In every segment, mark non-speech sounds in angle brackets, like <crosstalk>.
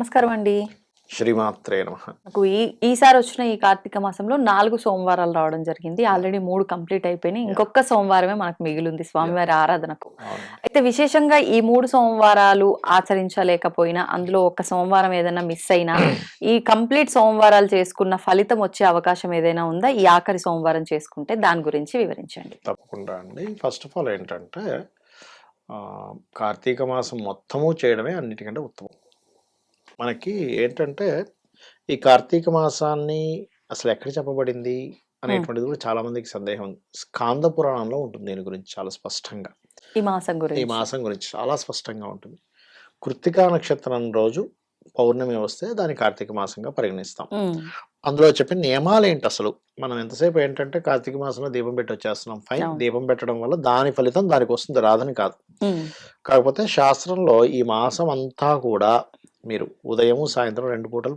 నమస్కారం అండి. శ్రీమాత్రే నమ. నాకు ఈ ఈసారి వచ్చిన ఈ కార్తీక మాసంలో నాలుగు సోమవారాలు రావడం జరిగింది. ఆల్రెడీ మూడు కంప్లీట్ అయిపోయినాయి. ఇంకొక సోమవారమే మనకు మిగిలింది స్వామివారి ఆరాధనకు. అయితే విశేషంగా ఈ మూడు సోమవారాలు ఆచరించలేకపోయినా అందులో ఒక సోమవారం ఏదైనా మిస్ అయినా <coughs> ఈ కంప్లీట్ సోమవారాలు చేసుకున్న ఫలితం వచ్చే అవకాశం ఏదైనా ఉందా? ఈ ఆఖరి సోమవారం చేసుకుంటే దాని గురించి వివరించండి. తప్పకుండా అండి. ఫస్ట్ ఆఫ్ ఆల్ ఏంటంటే కార్తీక మాసం మొత్తము చేయడమే అన్నిటికంటే ఉత్తమం. మనకి ఏంటంటే ఈ కార్తీక మాసాన్ని అసలు ఎక్కడ చెప్పబడింది అనేటువంటిది కూడా చాలా మందికి సందేహం. ఉంది స్కాంద పురాణంలో ఉంటుంది దీని గురించి చాలా స్పష్టంగా. ఈ మాసం ఈ గురించి. మాసం గురించి చాలా స్పష్టంగా ఉంటుంది. కృత్తికా నక్షత్రం రోజు పౌర్ణమి వస్తే దాన్ని కార్తీక మాసంగా పరిగణిస్తాం. ఉమ్, అందులో చెప్పిన నియమాలు ఏంటి అసలు? మనం ఎంతసేపు ఏంటంటే కార్తీక మాసంలో దీపం పెట్టి వచ్చేస్తున్నాం. ఫైన్. అవును. దీపం పెట్టడం వల్ల దాని ఫలితం దానికి వస్తుంది రాదని కాదు. ఉమ్, కాకపోతే శాస్త్రంలో ఈ మాసం అంతా కూడా మీరు ఉదయము సాయంత్రం రెండు పూటలు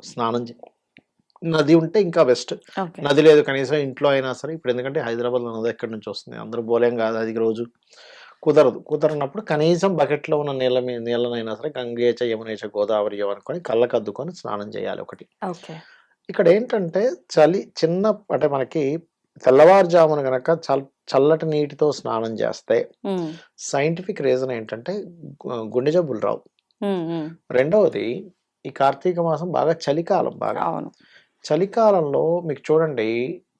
స్నానం నది ఉంటే ఇంకా బెస్ట్. నది లేదు కనీసం ఇంట్లో అయినా సరే ఇప్పుడు ఎందుకంటే హైదరాబాద్లో నది ఎక్కడి నుంచి వస్తుంది అందరూ పోలేం కాదు అది రోజు కుదరదు. కుదరనప్పుడు కనీసం బకెట్లో ఉన్న నీళ్ళ మీ నీళ్ళనైనా సరే గంగేచ యమునేచ గోదావరి అనుకొని కళ్ళకు అద్దుకొని స్నానం చేయాలి ఒకటి. ఇక్కడ ఏంటంటే చలి చిన్న అంటే మనకి తెల్లవారుజామున గనక చల్ చల్లటి నీటితో స్నానం చేస్తే సైంటిఫిక్ రీజన్ ఏంటంటే గుండె జబ్బులు రావు. రెండవది ఈ కార్తీక మాసం బాగా చలికాలం బాగా. అవును. చలికాలంలో మీకు చూడండి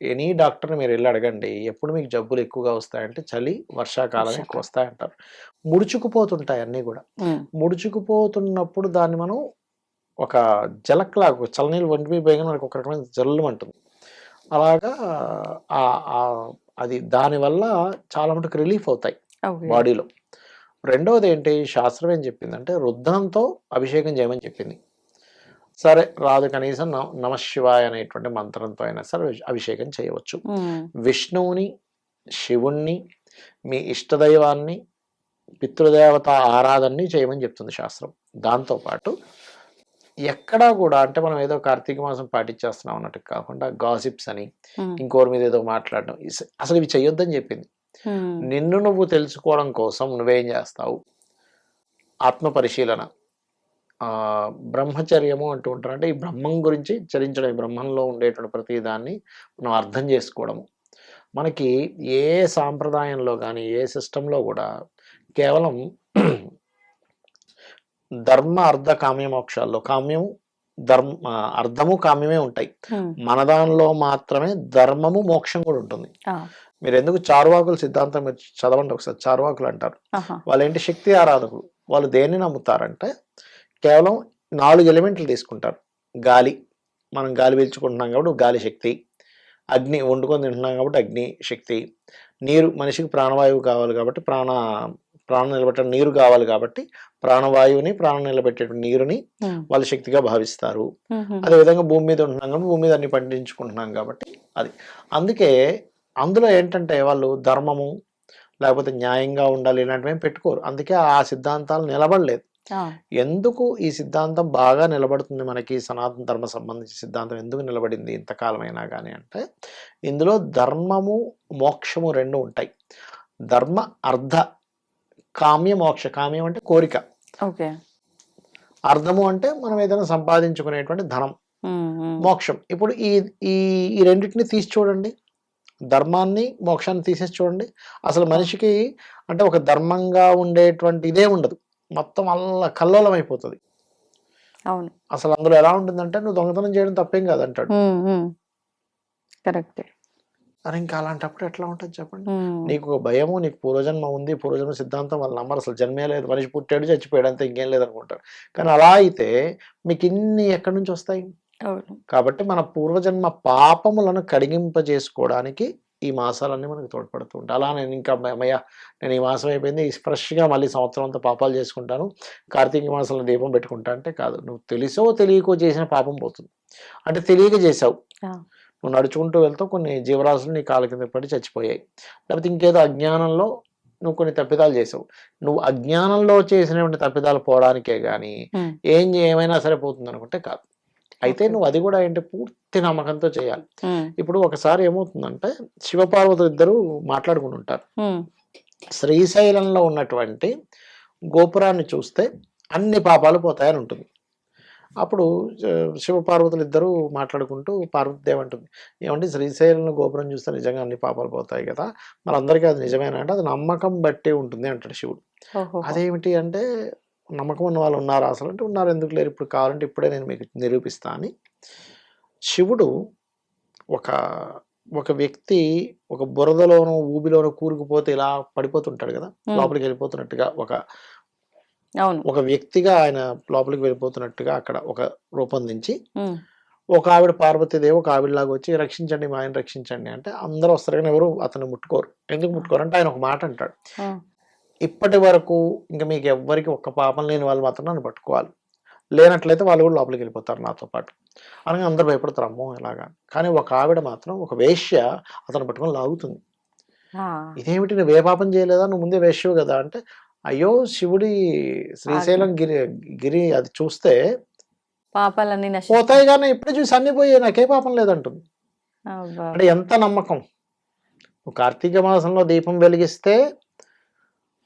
ఎనీ డాక్టర్ని మీరు వెళ్ళి అడగండి ఎప్పుడు మీకు జబ్బులు ఎక్కువగా వస్తాయంటే చలి వర్షాకాలం ఎక్కువ. వస్తాయంటారు. ముడుచుకుపోతుంటాయి అన్నీ కూడా. ముడుచుకుపోతున్నప్పుడు దాన్ని మనం ఒక జలక్లాగా ఒక చల్లనీళ్ళు వంటి పోయిన మనకు ఒక రకమైన జల్లు అంటుంది. అలాగా అది దానివల్ల చాలా మటుకు రిలీఫ్ అవుతాయి బాడీలో. రెండవది ఏంటి శాస్త్రం ఏం చెప్పిందంటే రుద్రంతో అభిషేకం చేయమని చెప్పింది. సరే రాదు కనీసం నమ నమశివాయ అనేటువంటి మంత్రంతో అయినా సరే అభిషేకం చేయవచ్చు. విష్ణువుని శివుణ్ణి మీ ఇష్టదైవాన్ని పితృదేవత ఆరాధనని చేయమని చెప్తుంది శాస్త్రం. దాంతోపాటు ఎక్కడా కూడా అంటే మనం ఏదో కార్తీక మాసం పాటించేస్తున్నాం అన్నట్టు కాకుండా గాసిప్స్ అని ఇంకోరి మీద ఏదో మాట్లాడడం అసలు ఇవి చెయ్యొద్దని చెప్పింది. నిన్ను నువ్వు తెలుసుకోవడం కోసం నువ్వేం చేస్తావు? ఆత్మ పరిశీలన. ఆ, బ్రహ్మచర్యము అంటూ ఉంటారు. అంటే ఈ బ్రహ్మం గురించి చరించడం బ్రహ్మంలో ఉండేటువంటి ప్రతి దాన్ని మనం అర్థం చేసుకోవడము. మనకి ఏ సాంప్రదాయంలో కానీ ఏ సిస్టంలో కూడా కేవలం ధర్మ అర్ధ కామ్య మోక్షాల్లో కామ్యము ధర్మ అర్థము కామ్యమే ఉంటాయి. మన దానిలో మాత్రమే ధర్మము మోక్షం కూడా ఉంటుంది. మీరు ఎందుకు చార్వాకుల సిద్ధాంతం మీరు చదవండి ఒకసారి. చార్వాకులు అంటారు. వాళ్ళు ఏంటి శక్తి ఆరాధకులు? వాళ్ళు దేన్ని నమ్ముతారంటే కేవలం నాలుగు ఎలిమెంట్లు తీసుకుంటారు. గాలి మనం గాలి పీల్చుకుంటున్నాం కాబట్టి గాలి శక్తి. అగ్ని వండుకొని తింటున్నాం కాబట్టి అగ్ని శక్తి. నీరు మనిషికి ప్రాణవాయువు కావాలి కాబట్టి ప్రాణ ప్రాణం నిలబెట్టే నీరు కావాలి కాబట్టి ప్రాణవాయువుని ప్రాణం నిలబెట్టేటువంటి నీరుని వాళ్ళు శక్తిగా భావిస్తారు. అదేవిధంగా భూమి మీద ఉంటున్నాం కాబట్టి భూమి మీద అన్ని పండించుకుంటున్నాం కాబట్టి అది. అందుకే అందులో ఏంటంటే వాళ్ళు ధర్మము లేకపోతే న్యాయంగా ఉండాలి ఇలాంటివి పెట్టుకోరు. అందుకే ఆ సిద్ధాంతాలు నిలబడలేదు. ఎందుకు ఈ సిద్ధాంతం బాగా నిలబడుతుంది మనకి సనాతన ధర్మ సంబంధించిన సిద్ధాంతం ఎందుకు నిలబడింది ఇంతకాలమైనా కానీ అంటే ఇందులో ధర్మము మోక్షము రెండు ఉంటాయి. ధర్మ అర్ధ కామ్య మోక్ష. కామ్యం అంటే కోరిక. ఓకే. అర్థము అంటే మనం ఏదైనా సంపాదించుకునేటువంటి ధనం మోక్షం. ఇప్పుడు ఈ ఈ రెండింటిని తీసి చూడండి. ధర్మాన్ని మోక్షాన్ని తీసేసి చూడండి. అసలు మనిషికి అంటే ఒక ధర్మంగా ఉండేటువంటి ఇదే ఉండదు. మొత్తం అల్ల కల్లోలం అయిపోతుంది. అవును. అసలు అందులో ఎలా ఉంటుందంటే నువ్వు దొంగతనం చేయడం తప్పేం కాదంటాడు. కరెక్టే. అని ఇంకా అలాంటప్పుడు ఎట్లా ఉంటుంది చెప్పండి. నీకు ఒక భయము నీకు పూర్వజన్మ ఉంది. పూర్వజన్మ సిద్ధాంతం వాళ్ళు నమ్మరు. అసలు జన్మే లేదు. మనిషి పుట్టాడు చచ్చిపోయాడు అంతే ఇంకేం లేదనుకుంటారు. కానీ అలా అయితే మీకు ఇన్ని ఎక్కడి నుంచి వస్తాయి? కాబట్టి మన పూర్వజన్మ పాపములను కడిగింపజేసుకోవడానికి ఈ మాసాలన్నీ మనకు తోడ్పడుతూ ఉంటాయి. అలా నేను ఇంకా అమ్మయ్య నేను ఈ మాసం అయిపోయింది. ఫ్రెష్గా మళ్ళీ సంవత్సరం అంతా పాపాలు చేసుకుంటాను. కార్తీక మాసంలో దీపం పెట్టుకుంటా అంటే కాదు. నువ్వు తెలుసో తెలియకో చేసిన పాపం పోతుంది. అంటే తెలియక చేసావు. నువ్వు నడుచుకుంటూ వెళ్తావు కొన్ని జీవరాశులు నీ కాళ్ళ కింద పడి చచ్చిపోయాయి. లేకపోతే ఇంకేదో అజ్ఞానంలో నువ్వు కొన్ని తప్పిదాలు చేసావు. నువ్వు అజ్ఞానంలో చేసినటువంటి తప్పిదాలు పోవడానికే కానీ ఏం ఏమైనా సరే పోతుంది అనుకుంటే కాదు. అయితే. నువ్వు అది కూడా ఏంటి పూర్తి నమ్మకంతో చేయాలి. ఇప్పుడు ఒకసారి ఏమవుతుందంటే శివపార్వతులు ఇద్దరు మాట్లాడుకుని ఉంటారు. శ్రీశైలంలో ఉన్నటువంటి గోపురాన్ని చూస్తే అన్ని పాపాలు పోతాయని ఉంటుంది. అప్పుడు శివపార్వతులు ఇద్దరు మాట్లాడుకుంటూ పార్వతీదేవి అంటుంది ఏమంటే శ్రీశైలం గోపురం చూస్తే నిజంగా అన్ని పాపాలు పోతాయి కదా మరి అందరికీ అది నిజమేనా? అంటే అది నమ్మకం బట్టి ఉంటుంది అంటాడు శివుడు. అదేమిటి అంటే నమ్మకం ఉన్న వాళ్ళు ఉన్నారు. అసలు అంటే ఉన్నారు. ఎందుకు లేరు? ఇప్పుడు కావాలంటే ఇప్పుడే నేను మీకు నిరూపిస్తా అని. శివుడు ఒక ఒక వ్యక్తి ఒక బురదలోనో ఊబిలోనో కూరుకుపోతే ఇలా పడిపోతుంటాడు కదా? లోపలికి వెళ్ళిపోతున్నట్టుగా ఒక ఒక వ్యక్తిగా ఆయన లోపలికి వెళ్ళిపోతున్నట్టుగా అక్కడ ఒక రూపొందించి ఒక ఆవిడ పార్వతీదేవి ఒక ఆవిడలాగా వచ్చి రక్షించండి మా ఆయన రక్షించండి అంటే అందరూ వస్తారు కానీ ఎవరు అతను ముట్టుకోరు. ఎందుకు ముట్టుకోరు? అంటే ఆయన ఒక మాట అంటాడు. ఇప్పటి వరకు ఇంకా మీకు ఎవ్వరికి ఒక్క పాపం లేని వాళ్ళు మాత్రం నన్ను పట్టుకోవాలి. లేనట్లయితే వాళ్ళు కూడా లోపలికి వెళ్ళిపోతారు నాతో పాటు. అనగా అందరూ భయపడతారు అమ్మో ఇలాగా. కానీ ఒక ఆవిడ మాత్రం ఒక వేశ్య అతను పట్టుకొని లాగుతుంది. ఇదేమిటి నువ్వు ఏ పాపం చేయలేదా? నువ్వు ముందే వేశ్యవు కదా అంటే అయ్యో శివుడి శ్రీశైలం గిరి గిరి అది చూస్తే పాపాలన్నీ పోతాయి కానీ ఇప్పుడే చూసి అన్ని పోయి నాకే పాపం లేదంటుంది. అంటే ఎంత నమ్మకం. కార్తీక మాసంలో దీపం వెలిగిస్తే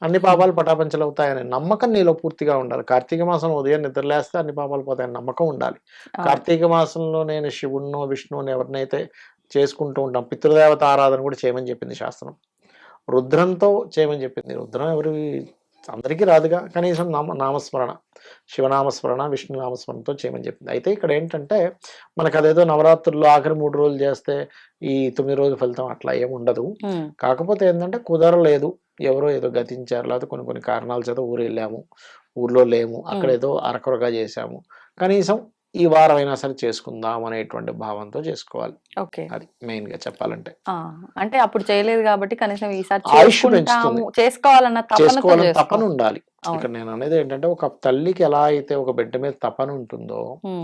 అన్ని పాపాలు పటాపంచలు అవుతాయనే నమ్మకం నీలో పూర్తిగా ఉండాలి. కార్తీక మాసం ఉదయం నిద్రలేస్తే అన్ని పాపాలు పోతాయని నమ్మకం ఉండాలి. కార్తీక మాసంలో నేను శివుణ్ణో విష్ణువుని ఎవరినైతే చేసుకుంటూ ఉంటాం పితృదేవత ఆరాధన కూడా చేయమని చెప్పింది శాస్త్రం. రుద్రంతో చేయమని చెప్పింది. రుద్రం ఎవరి అందరికీ రాదుగా. కనీసం నామ నామస్మరణ. శివనామస్మరణ విష్ణు నామస్మరణతో చేయమని చెప్పింది. అయితే ఇక్కడ ఏంటంటే మనకు అదేదో నవరాత్రుల్లో ఆఖరి మూడు రోజులు చేస్తే ఈ తొమ్మిది రోజుల ఫలితం అట్లా ఏమి ఉండదు. కాకపోతే ఏంటంటే కుదరలేదు. ఎవరో ఏదో గతించారు లేకపోతే కొన్ని కొన్ని కారణాల చేత ఊరు వెళ్ళాము ఊర్లో లేము అక్కడ ఏదో అరకొరగా చేశాము. కనీసం ఈ వారం అయినా సరే చేసుకుందాం అనేటువంటి భావంతో చేసుకోవాలి. ఓకే. అది మెయిన్గా చెప్పాలంటే అంటే అప్పుడు చేయలేదు కాబట్టి కనీసం ఈసారి. చేసుకోవాలన్న తపనతో చేసుకోవాలని తపన. ఉండాలి. ఇక్కడ నేను అనేది ఏంటంటే ఒక తల్లికి ఎలా అయితే ఒక బిడ్డ మీద తపన ఉంటుందో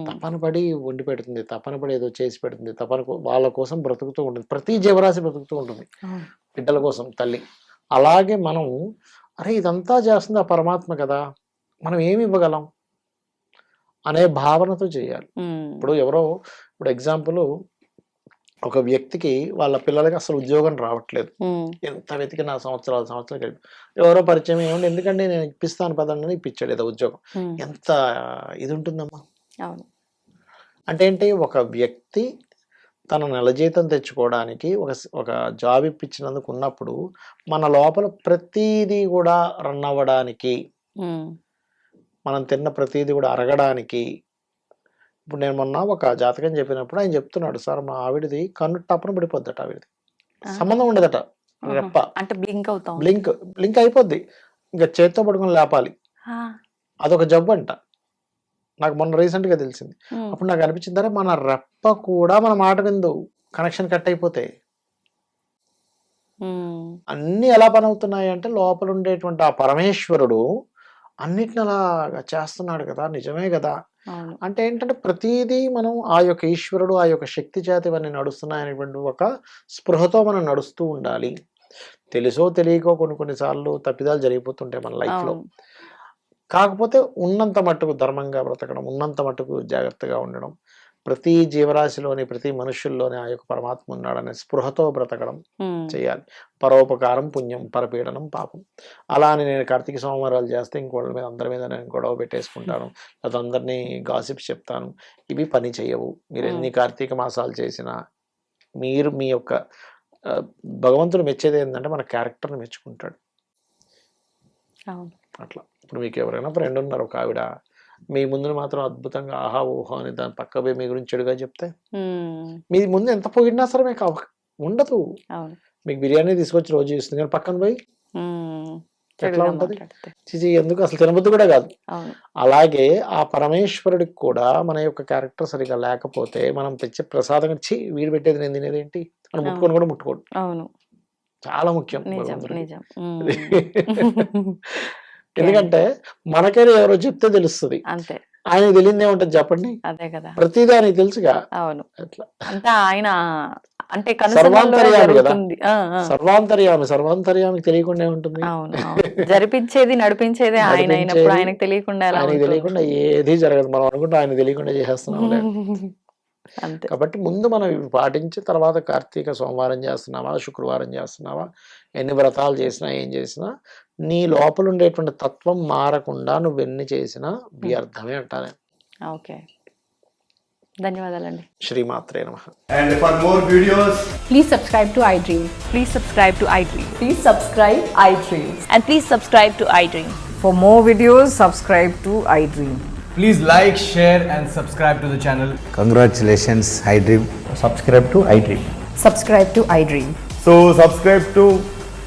తపన పడి వండి పెడుతుంది తపన పడి ఏదో చేసి పెడుతుంది తపన వాళ్ళ కోసం బ్రతుకుతూ ఉంటుంది. ప్రతి జీవరాశి బ్రతుకుతూ ఉంటుంది. బిడ్డల కోసం తల్లి. అలాగే మనం అరే ఇదంతా చేస్తుంది ఆ పరమాత్మ కదా మనం ఏమి ఇవ్వగలం? అనే భావనతో చేయాలి. ఇప్పుడు ఎవరో ఇప్పుడు ఎగ్జాంపుల్ ఒక వ్యక్తికి వాళ్ళ పిల్లలకి అసలు ఉద్యోగం రావట్లేదు. ఎంత వెతికిన సంవత్సరాలు సంవత్సరాలు గడిపి ఎవరో పరిచయం ఏమండి ఎందుకంటే నేను ఇప్పిస్తాను పదండి అని ఇప్పించాడు ఏదో ఉద్యోగం. ఎంత ఇది ఉంటుందమ్మా? అంటే ఏంటి? ఒక వ్యక్తి తన నెల జీతం తెచ్చుకోవడానికి ఒక ఒక జాబ్ ఇప్పించినందుకు ఉన్నప్పుడు మన లోపల ప్రతిదీ కూడా రన్ అవ్వడానికి మనం తిన్న ప్రతిదీ కూడా అరగడానికి. ఇప్పుడు నేను మొన్న ఒక జాతకం చెప్పినప్పుడు ఆయన చెప్తున్నాడు సార్ మా ఆవిడది కన్ను టప్పన పడిపోద్దట ఆవిడది. సంబంధం ఉండదట. రెప్ప. అంటే బ్లింక్ అవుతాం బ్లింక్ బ్లింక్ అయిపోద్ది. ఇంకా చేత్తో పడుకొని లేపాలి. అదొక జబ్బు అంట. నాకు మొన్న recent గా తెలిసింది అప్పుడు నాకు అనిపించింది అరే మన రెప్ప కూడా మన మాట విందు. కనెక్షన్ కట్ అయిపోతే. అన్ని ఎలా పని అవుతున్నాయి అంటే లోపల ఉండేటువంటి ఆ పరమేశ్వరుడు అన్నిటిని అలాగా చేస్తున్నాడు కదా నిజమే కదా. అంటే ఏంటంటే ప్రతిదీ మనం ఆ యొక్క ఈశ్వరుడు ఆ యొక్క శక్తి చేత ఇవన్నీ నడుస్తున్నాయనేటువంటి ఒక స్పృహతో మనం నడుస్తూ ఉండాలి. తెలుసో తెలియకో కొన్ని కొన్నిసార్లు తప్పిదాలు జరిగిపోతుంటాయి మన life లో అవును. కాకపోతే ఉన్నంత మట్టుకు ధర్మంగా బ్రతకడం ఉన్నంత మట్టుకు జాగ్రత్తగా ఉండడం ప్రతి జీవరాశిలోని ప్రతి మనుషుల్లోని ఆ యొక్క పరమాత్మ ఉన్నాడనే స్పృహతో బ్రతకడం చేయాలి. పరోపకారం పుణ్యం పరపీడనం పాపం. అలా అని నేను కార్తీక సోమవారాలు చేస్తే ఇంకోళ్ళ మీద అందరి మీద నేను గొడవ పెట్టేసుకుంటాను. లేదా అందరినీ గాసిప్స్ చెప్తాను. ఇవి పని చేయవు మీరు ఎన్ని కార్తీక మాసాలు చేసినా మీరు మీ యొక్క భగవంతుడు మెచ్చేది ఏంటంటే మన క్యారెక్టర్ని మెచ్చుకుంటాడు. అట్లా. ఇప్పుడు మీకు ఎవరైనా ఫ్రెండ్ ఉన్నారు ఒక ఆవిడ మీ ముందు మాత్రం అద్భుతంగా ఆహా ఊహో అని దాని పక్క మీ గురించి చెడుగా చెప్తే? మీ ముందు ఎంత పొగిడినా సరే మీకు ఉండదు. మీకు బిర్యానీ తీసుకొచ్చి రోజు ఇస్తుంది కానీ పక్కన పోయి ఎట్లా ఉంటది? చిచి ఎందుకు? అసలు తినబుద్ధి కూడా కాదు. అలాగే ఆ పరమేశ్వరుడికి కూడా మన యొక్క క్యారెక్టర్ సరిగా లేకపోతే మనం తెచ్చే ప్రసాదం చి వీడు పెట్టేది నేను తినేది ఏంటి? అని ముట్టుకొని కూడా ముట్టుకోడు. అవును. చాలా ముఖ్యం నిజం. <laughs> ఎందుకంటే మనకైనా ఎవరో చెప్తే తెలుస్తుంది. అంతే. ఆయనకి తెలియదే ఉంటుంది చెప్పండి. అదే కదా. ప్రతిదీ ఆయనకి తెలుసుగా. అవును. అంతా ఆయన అంటే సర్వాంతర్యామి కదా. సర్వాంతర్యామి సర్వాంతర్యామికి తెలియకుండా ఉంటుంది. అవును జరిపించేది నడిపించేదే ఆయన అయినప్పుడు ఆయనకు తెలియకుండా ఆయనకి ఉంటుంది? తెలియకుండా ఏది జరగదు. మనం అనుకుంటే ఆయన తెలియకుండా చేసేస్తున్నాం అంతే. కాబట్టి ముందు మనం ఇవి పాటించి తర్వాత కార్తీక సోమవారం చేస్తున్నావా శుక్రవారం చేస్తున్నావా ఎన్ని వ్రతాలు చేసినా ఏం చేసినా నీ లోపల ఉండేటువంటి తత్వం మారకుండా నువ్వు ఎన్ని చేసినా వ్యర్థమే అంటారే ఓకే. ధన్యవాదాలండి. శ్రీమాత్రే నమః. And for more videos please subscribe to I dream please subscribe to I dream please subscribe I dream and please subscribe to I dream for more videos subscribe to I dream please like share and subscribe to the channel congratulations I dream subscribe to I dream subscribe to I dream so subscribe to